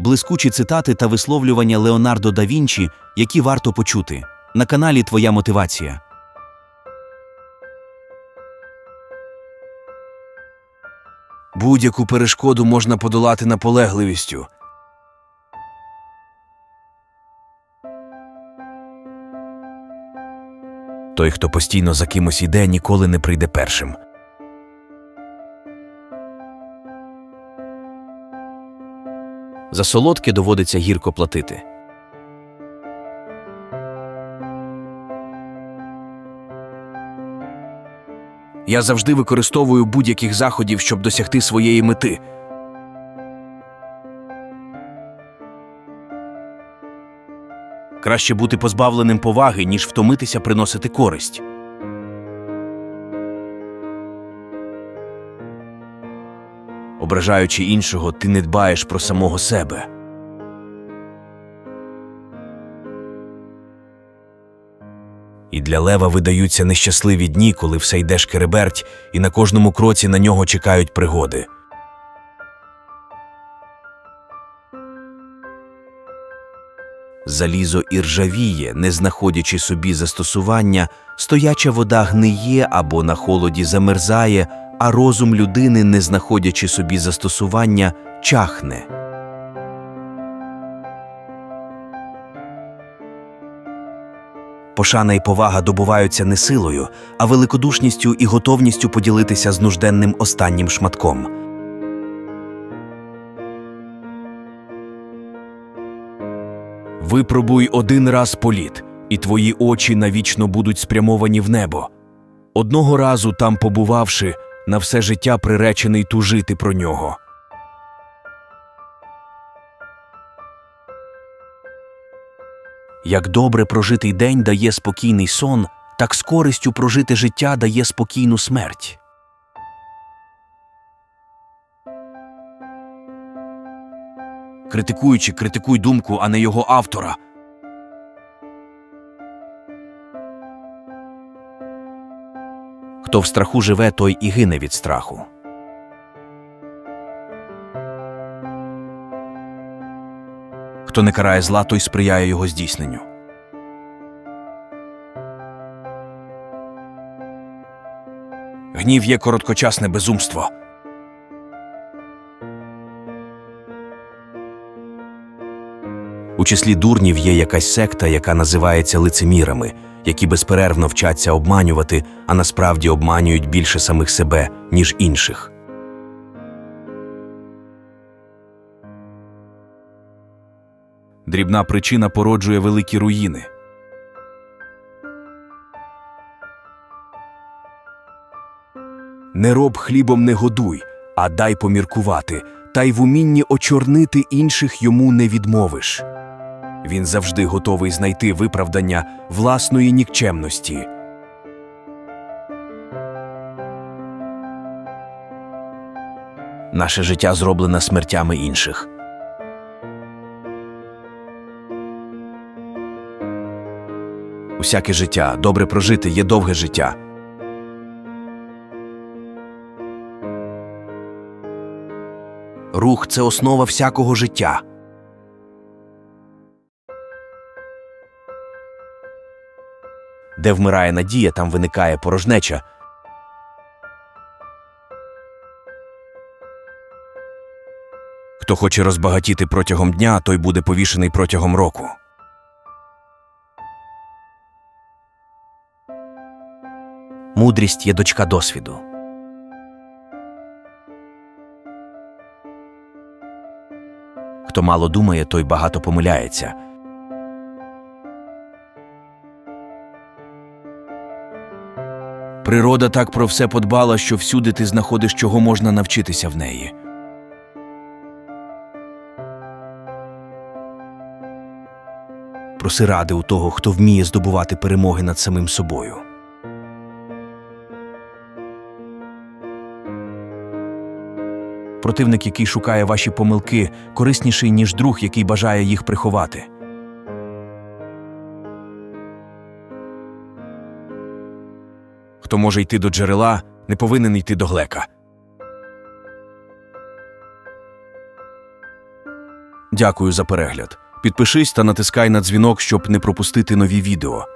блискучі цитати та висловлювання Леонардо да Вінчі, які варто почути. На каналі Твоя мотивація. Будь-яку перешкоду можна подолати наполегливістю. Той, хто постійно за кимось іде, ніколи не прийде першим. За солодке доводиться гірко платити. Я завжди використовую будь-яких заходів, щоб досягти своєї мети. Краще бути позбавленим поваги, ніж втомитися приносити користь. Ображаючи іншого, ти не дбаєш про самого себе. І для лева видаються нещасливі дні, коли все йде шкереберть, і на кожному кроці на нього чекають пригоди. Залізо іржавіє, не знаходячи собі застосування, стояча вода гниє або на холоді замерзає, а розум людини, не знаходячи собі застосування, чахне. Пошана і повага добуваються не силою, а великодушністю і готовністю поділитися з нужденним останнім шматком. Випробуй один раз політ, і твої очі навічно будуть спрямовані в небо. Одного разу там побувавши, на все життя приречений тужити про нього. Як добре прожитий день дає спокійний сон, так з користю прожите життя дає спокійну смерть. Критикуючи, критикуй думку, а не його автора. Хто в страху живе, той і гине від страху. Хто не карає зла, той сприяє його здійсненню. Гнів є короткочасне безумство. Числі дурнів є якась секта, яка називається лицемірами, які безперервно вчаться обманювати, а насправді обманюють більше самих себе, ніж інших. Дрібна причина породжує великі руїни. Не роб хлібом не годуй, а дай поміркувати, та й в умінні очорнити інших йому не відмовиш. Він завжди готовий знайти виправдання власної нікчемності. Наше життя зроблене смертями інших. Усяке життя, добре прожити є довге життя. Рух це основа всякого життя. Де вмирає надія, там виникає порожнеча. Хто хоче розбагатіти протягом дня, той буде повішений протягом року. Мудрість є дочка досвіду. Хто мало думає, той багато помиляється. Природа так про все подбала, що всюди ти знаходиш, чого можна навчитися в неї. Проси ради у того, хто вміє здобувати перемоги над самим собою. Противник, який шукає ваші помилки, корисніший, ніж друг, який бажає їх приховати. Хто може йти до джерела, не повинен йти до глека. Дякую за перегляд. Підпишись та натискай на дзвінок, щоб не пропустити нові відео.